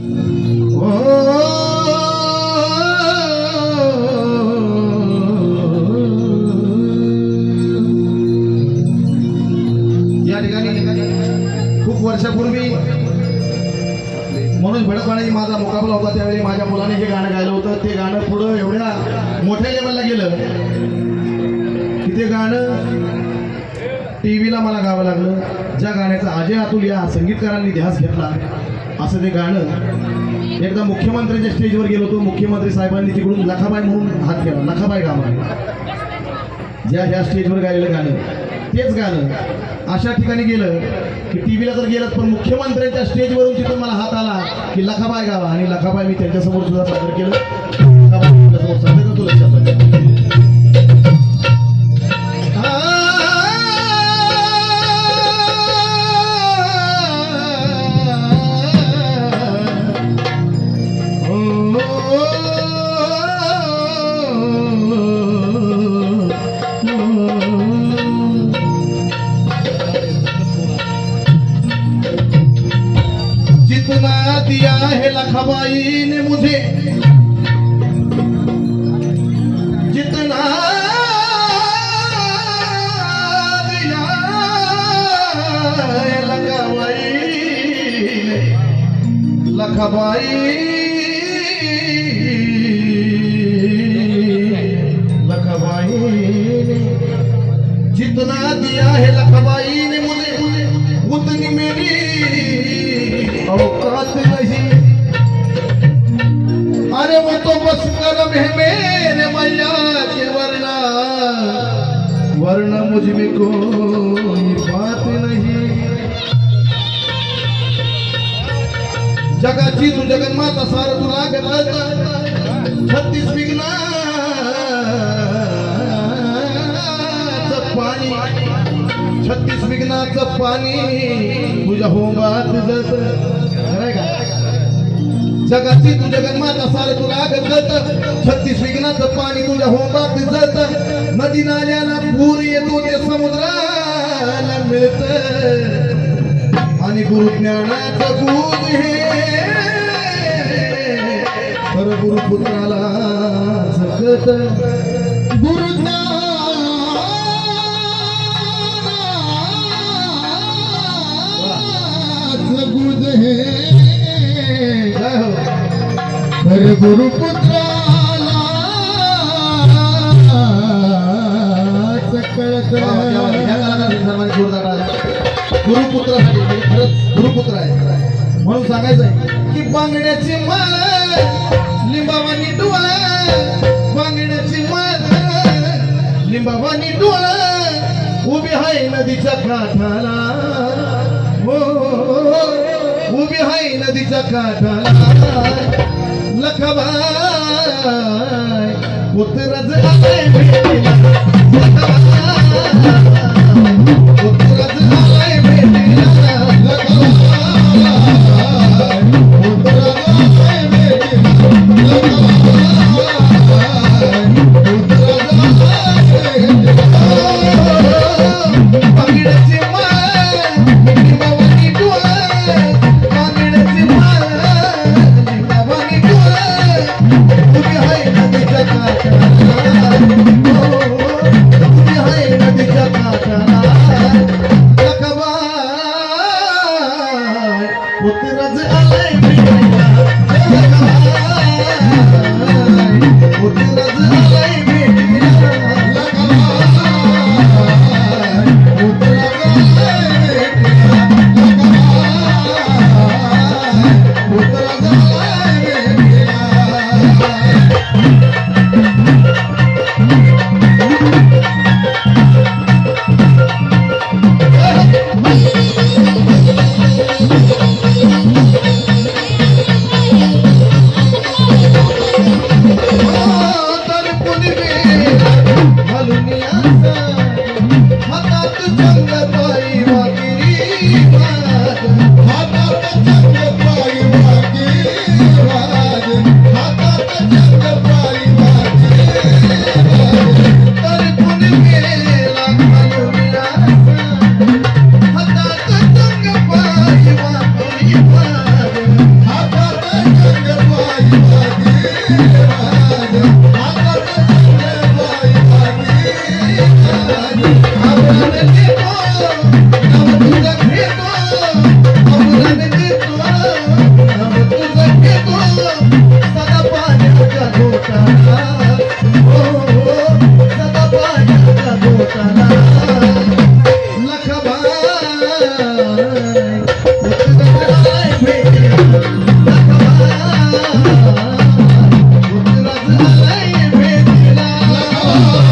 या ठिकाणी खूप वर्षापूर्वी मनोज भडकवाणी माझा मुकाबला होता त्यावेळी माझ्या मुलाने हे गाणं गायलं होतं. ते गाणं पुढं एवढ्या मोठ्या लेवलला गेलं की ते गाणं टी व्हीला मला गावं लागलं. ज्या गाण्याचा अजय अतुल या संगीतकारांनी ध्यास घेतला असं ते गाणं. एकदा मुख्यमंत्र्यांच्या स्टेजवर गेलो होतो. मुख्यमंत्री साहेबांनी तिकडून लखाबाई म्हणून हात केला. लखाबाई गावा ज्या ह्या स्टेजवर गायलेलं गाणं. तेच गाणं. अशा ठिकाणी गेलं की टी व्हीला जर गेलं पण मुख्यमंत्र्यांच्या स्टेजवरून तिथून मला हात आला की लखाबाई गावा. आणि लखाबाई मी त्यांच्यासमोर सुद्धा सादर केलं. है लखबाई ने मुझे। ने। लखबाई लखबाई वो मैया के वरना वरना मुझ में कोई बात नहीं. जगाची तू जगन्माता सार तुला गत छत्तीस विघ्ना पाणी. छत्तीस विघ्नाचं पाणी तुझ्या होंगात जत खरंय का? जगाची तू जगन्माता सार तुला गजत छत्तीस विघ्नाचं पाणी तुझ्या होंगात जत नदी नाल्याला पूर येतो ते समुद्राला मिळत. आणि गुरुज्ञानाचं गुण हे खरं गुरुपुत्राला सकत गुरु खरं गुरुपुत्राला सकळत गुरुपुत्रासाठी म्हणजे खरंच गुरुपुत्र आहे. म्हणून सांगायचं आहे की बांगड्याची माळ लिंबावानी डोळ बांगड्याची माळ लिंबावानी डोळ उभी आहे नदीच्या काठाला. हो. हो, हो, हो. उभी आहे नदीच्या काठाला. लखबाय पुत्रज Ah.